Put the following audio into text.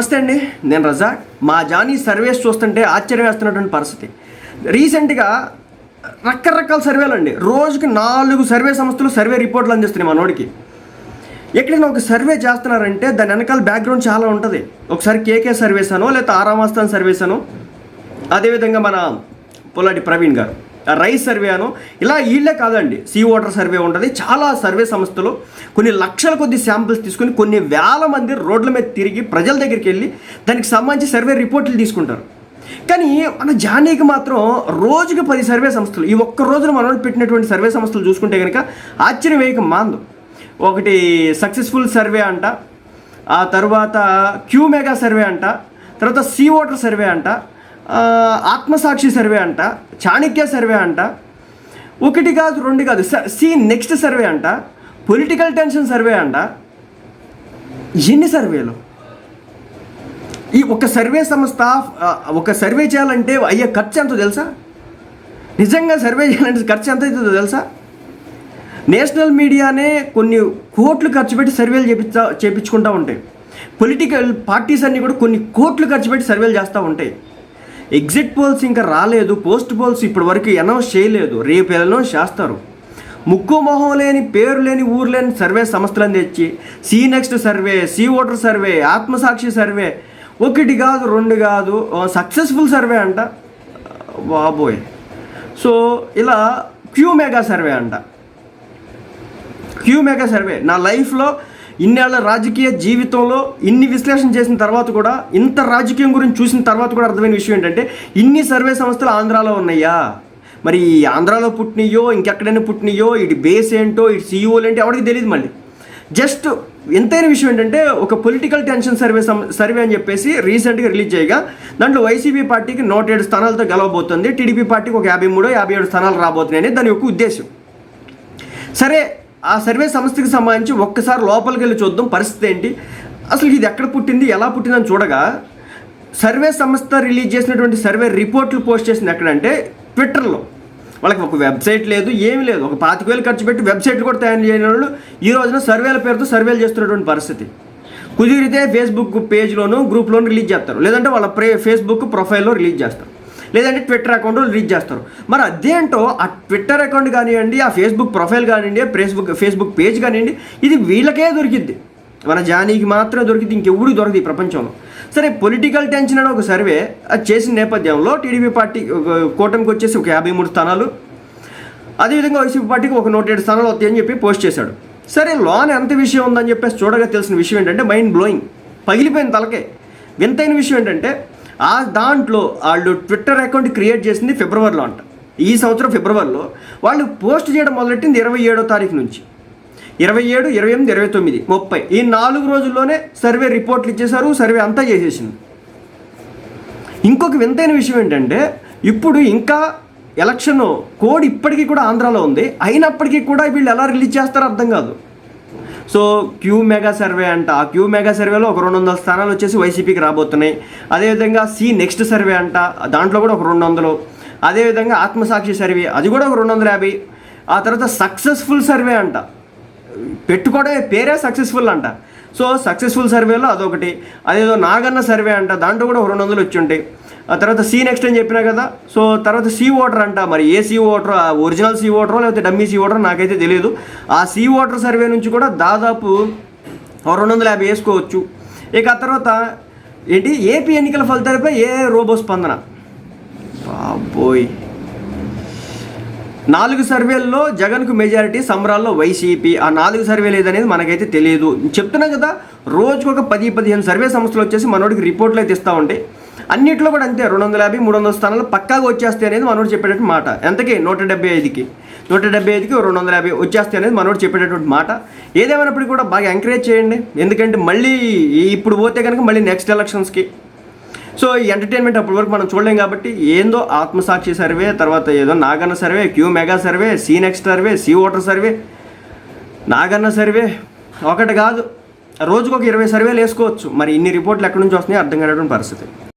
నమస్తే అండి నేను రజాక్. మా జానీ సర్వేస్ చూస్తుంటే ఆశ్చర్యం వేస్తున్నటువంటి పరిస్థితి. రీసెంట్గా రకరకాల సర్వేలు అండి. రోజుకి నాలుగు సర్వే సంస్థలు సర్వే రిపోర్ట్లు అందిస్తున్నాయి మనోడికి ఎక్కడైనా ఒక సర్వే చేస్తున్నారంటే దాని వెనకాల బ్యాక్గ్రౌండ్ చాలా ఉంటుంది. ఒకసారి కేకే సర్వేస్ అనో లేకపోతే ఆరామాస్థాన్ సర్వేస్ అనో. అదేవిధంగా మన పొలాటి ప్రవీణ్ గారు. రైస్ సర్వే అను ఇలా వీళ్ళే కాదండి సీ వాటర్ సర్వే ఉంటుంది. చాలా సర్వే సంస్థలు కొన్ని లక్షల కొద్ది శాంపిల్స్ తీసుకుని కొన్ని వేల మంది రోడ్ల మీద తిరిగి ప్రజల దగ్గరికి వెళ్ళి దానికి సంబంధించి సర్వే రిపోర్ట్లు తీసుకుంటారు. కానీ మన జానీకి మాత్రం రోజుకి పది సర్వే సంస్థలు ఈ ఒక్క రోజున మనం పెట్టినటువంటి సర్వే సంస్థలు చూసుకుంటే కనుక ఆశ్చర్యం వేయక మాందు. ఒకటి సక్సెస్ఫుల్ సర్వే అంట ఆ తర్వాత క్యూ మెగా సర్వే అంట తర్వాత సీ వాటర్ సర్వే అంట ఆత్మసాక్షి సర్వే అంట చాణక్య సర్వే అంట ఒకటి కాదు రెండు కాదు సి నెక్స్ట్ సర్వే అంట పొలిటికల్ టెన్షన్ సర్వే అంట. ఎన్ని సర్వేలు? ఈ ఒక సర్వే సంస్థ ఒక సర్వే చేయాలంటే అయ్యే ఖర్చు ఎంతో తెలుసా? నిజంగా సర్వే చేయాలంటే ఖర్చు ఎంత అవుతుందో తెలుసా? నేషనల్ మీడియానే కొన్ని కోట్లు ఖర్చు పెట్టి సర్వేలు చేపించా చేపించుకుంటూ ఉంటాయి. పొలిటికల్ పార్టీస్ అన్నీ కూడా కొన్ని కోట్లు ఖర్చు పెట్టి సర్వేలు చేస్తూ ఉంటాయి. ఎగ్జిట్ పోల్స్ ఇంకా రాలేదు పోస్ట్ పోల్స్ ఇప్పటి వరకు అనౌన్స్ చేయలేదు రేపు అనౌన్స్ చేస్తారు. ముక్కు మొహం లేని పేరు లేని ఊరు లేని సర్వే సంస్థలను తెచ్చి C next survey C voter survey Aatmasakshi survey ఒకటి కాదు రెండు కాదు సక్సెస్ఫుల్ సర్వే అంట. బాబోయ్. సో ఇలా క్యూ మెగా సర్వే అంట. Q mega survey. నా లైఫ్లో ఇన్నేళ్ళ రాజకీయ జీవితంలో ఇన్ని విశ్లేషణ చేసిన తర్వాత కూడా ఇంత రాజకీయం గురించి చూసిన తర్వాత కూడా అర్థమైన విషయం ఏంటంటే ఇన్ని సర్వే సంస్థలు ఆంధ్రాలో ఉన్నాయా? మరి ఈ ఆంధ్రాలో పుట్టినయో ఇంకెక్కడైనా పుట్టినయో ఇటు బేస్ ఏంటో ఇటు సీఈఓలు ఏంటో ఎవరికి తెలియదు మళ్ళీ. జస్ట్ ఎంతైన విషయం ఏంటంటే ఒక పొలిటికల్ టెన్షన్ సర్వే సం- సర్వే అని చెప్పేసి రీసెంట్గా రిలీజ్ చేయగా దాంట్లో వైసీపీ పార్టీకి నూట ఏడు స్థానాలతో గెలవబోతుంది టీడీపీ పార్టీకి ఒక యాభై మూడో యాభై ఏడు స్థానాలు రాబోతున్నాయని దాని యొక్క ఉద్దేశం సరే ఆ సర్వే సంస్థకి సంబంధించి ఒక్కసారి లోపలికి వెళ్ళి చూద్దాం పరిస్థితి ఏంటి? అసలు ఇది ఎక్కడ పుట్టింది ఎలా పుట్టిందని చూడగా సర్వే సంస్థ రిలీజ్ చేసినటువంటి సర్వే రిపోర్ట్లు పోస్ట్ చేసింది ఎక్కడంటే ట్విట్టర్లో. వాళ్ళకి ఒక వెబ్సైట్ లేదు ఏమి లేదు. ఒక పాతిక వేలు ఖర్చు పెట్టి వెబ్సైట్లు కూడా తయారు చేయని వాళ్ళు ఈ రోజున సర్వేల పేరుతో సర్వేలు చేస్తున్నటువంటి పరిస్థితి. కుదిరితే ఫేస్బుక్ పేజ్లోను గ్రూప్లోను రిలీజ్ చేస్తారు. లేదంటే వాళ్ళ ప్రే ఫేస్బుక్ ప్రొఫైల్లో రిలీజ్ చేస్తారు. లేదంటే ట్విట్టర్ అకౌంట్ రిలీజ్ చేస్తారు. మరి అదేంటో ఆ ట్విట్టర్ అకౌంట్ కానివ్వండి ఆ ఫేస్బుక్ ప్రొఫైల్ కానివ్వండి ఫేస్బుక్ ఫేస్బుక్ పేజ్ కానివ్వండి ఇది వీళ్ళకే దొరికిద్ది. మన జానీకి మాత్రమే దొరికింది ఇంకెవడికి దొరకదు ఈ ప్రపంచంలో. సరే పొలిటికల్ టెన్షన్ అనే ఒక సర్వే అది చేసిన నేపథ్యంలో టీడీపీ పార్టీ ఒక కూటమికి వచ్చేసి ఒక యాభై మూడు స్థానాలు. అదేవిధంగా వైసీపీ పార్టీకి ఒక నూట ఏడు స్థానాలు వస్తాయని చెప్పి పోస్ట్ చేశాడు. సరే లోన్ ఎంత విషయం ఉందని చెప్పేసి చూడగా తెలిసిన విషయం ఏంటంటే మైండ్ బ్లోయింగ్ పగిలిపోయిన తలకే. వింతైన విషయం ఏంటంటే ఆ దాంట్లో వాళ్ళు ట్విట్టర్ అకౌంట్ క్రియేట్ చేసింది ఫిబ్రవరిలో అంట. ఈ సంవత్సరం ఫిబ్రవరిలో వాళ్ళు పోస్ట్ చేయడం మొదలెట్టింది ఇరవై ఏడో తారీఖు నుంచి. ఇరవై ఏడు ఇరవై ఎనిమిది ఇరవై తొమ్మిది ముప్పై. ఈ నాలుగు రోజుల్లోనే సర్వే రిపోర్ట్లు ఇచ్చేశారు సర్వే అంతా చేసేసింది. ఇంకొక వింతైన విషయం ఏంటంటే ఇప్పుడు ఇంకా ఎలక్షన్ కోడ్ ఇప్పటికీ కూడా ఆంధ్రాలో ఉంది. అయినప్పటికీ కూడా వీళ్ళు ఎలా రిలీజ్ చేస్తారో అర్థం కాదు. సో క్యూ మెగా సర్వే అంట. ఆ క్యూ మెగా సర్వేలో ఒక రెండు వందల స్థానాలు వచ్చేసి వైసీపీకి రాబోతున్నాయి. అదేవిధంగా సి నెక్స్ట్ సర్వే అంట. దాంట్లో కూడా ఒక రెండు వందలు. అదేవిధంగా ఆత్మసాక్షి సర్వే అది కూడా ఒక రెండు వందల యాభై. ఆ తర్వాత సక్సెస్ఫుల్ సర్వే అంట. పెట్టుకోవడమే పేరే సక్సెస్ఫుల్ అంట. సో సక్సెస్ఫుల్ సర్వేలో అదొకటి. అదేదో నాగన్న సర్వే అంట. దాంట్లో కూడా రెండు వందలు వచ్చి ఉంటాయి. ఆ తర్వాత సీ నెక్స్ట్ అని చెప్పినా కదా సో తర్వాత సీ ఓటర్ అంట మరి. ఏ సీ ఓటర్ ఒరిజినల్ సీ ఓటరో లేకపోతే డమ్మీ సీ ఓటర్ నాకైతే తెలియదు ఆ సీ ఓటర్ సర్వే నుంచి కూడా దాదాపు రెండు వందల యాభై వేసుకోవచ్చు. ఇక ఆ తర్వాత ఏంటి? ఏపీ ఎన్నికల ఫలితాలపై ఏ రోబో స్పందన? బాబోయ్. నాలుగు సర్వేల్లో జగన్కు మెజారిటీ సంబరాల్లో వైసీపీ. ఆ నాలుగు సర్వేలు ఏదనేది మనకైతే తెలియదు చెప్తున్నా కదా రోజుకొక ఒక పది పదిహేను సర్వే సంస్థలు వచ్చేసి మనోడికి రిపోర్ట్లు అయితే ఇస్తూ ఉంటాయి. అన్నిట్లో కూడా అంతే రెండు వందల యాభై మూడు వందల స్థానాలు పక్కాగా వచ్చేస్తాయి అనేది మనోడు చెప్పేటటువంటి మాట. ఎంతకి? నూట డెబ్బై ఐదుకి. నూట డెబ్బై ఐదుకి రెండు వందల యాభై వచ్చేస్తాయి అనేది మనోడు చెప్పేటటువంటి మాట. ఏదేమైనప్పటికీ కూడా బాగా ఎంకరేజ్ చేయండి. ఎందుకంటే మళ్ళీ ఇప్పుడు పోతే కనుక మళ్ళీ నెక్స్ట్ ఎలక్షన్స్కి సో ఈ ఎంటర్టైన్మెంట్ అప్పటి వరకు మనం చూడలేం కాబట్టి ఏందో ఆత్మసాక్షి సర్వే తర్వాత ఏదో Naganna survey Q mega survey C next survey C voter survey Naganna survey ఒకటి కాదు రోజుకు ఒక ఇరవై సర్వేలు వేసుకోవచ్చు. మరి ఇన్ని రిపోర్ట్లు ఎక్కడి నుంచి వస్తున్నాయి అర్థం కానటువంటి పరిస్థితి.